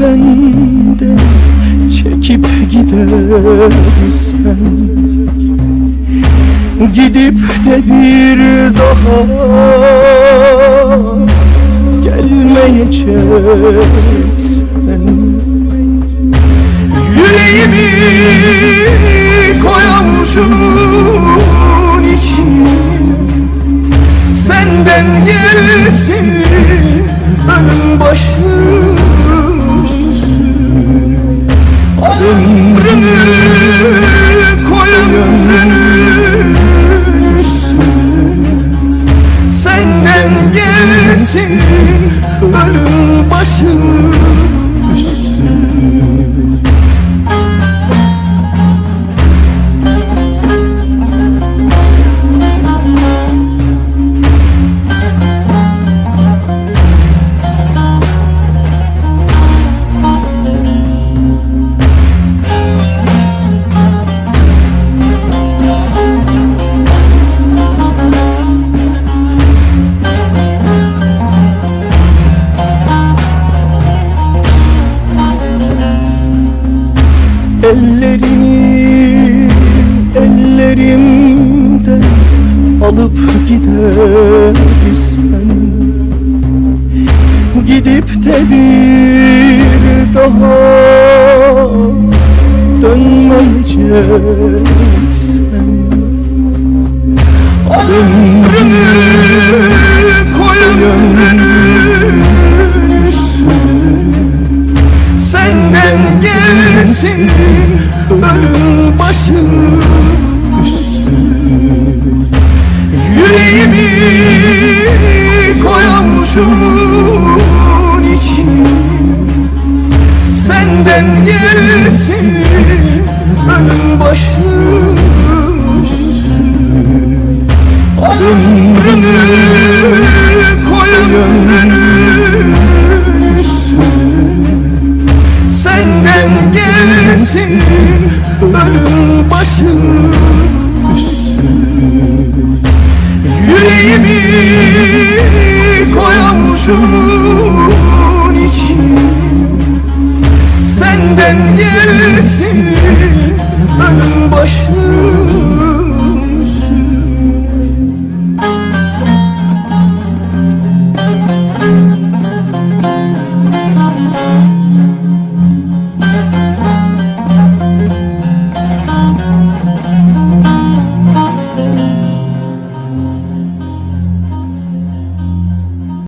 benden çekip gidersen. Gidip de bir daha gelmeyeceksen Yüreğimi koymuşum içine. Senden gelsin gelsin ölüm başım Ellerini ellerimden alıp gidersen Gidip de bir daha dönmeyeceksen başım üstüne. Yüreğimi koymuşum içine Senden gelsin ölüm başım üstüne. Ömrümü koy ömrünün üstüne. Senden gelsin ölüm başım üstüne Yüreğimi koymuşum içine Senden gelsin ölüm başım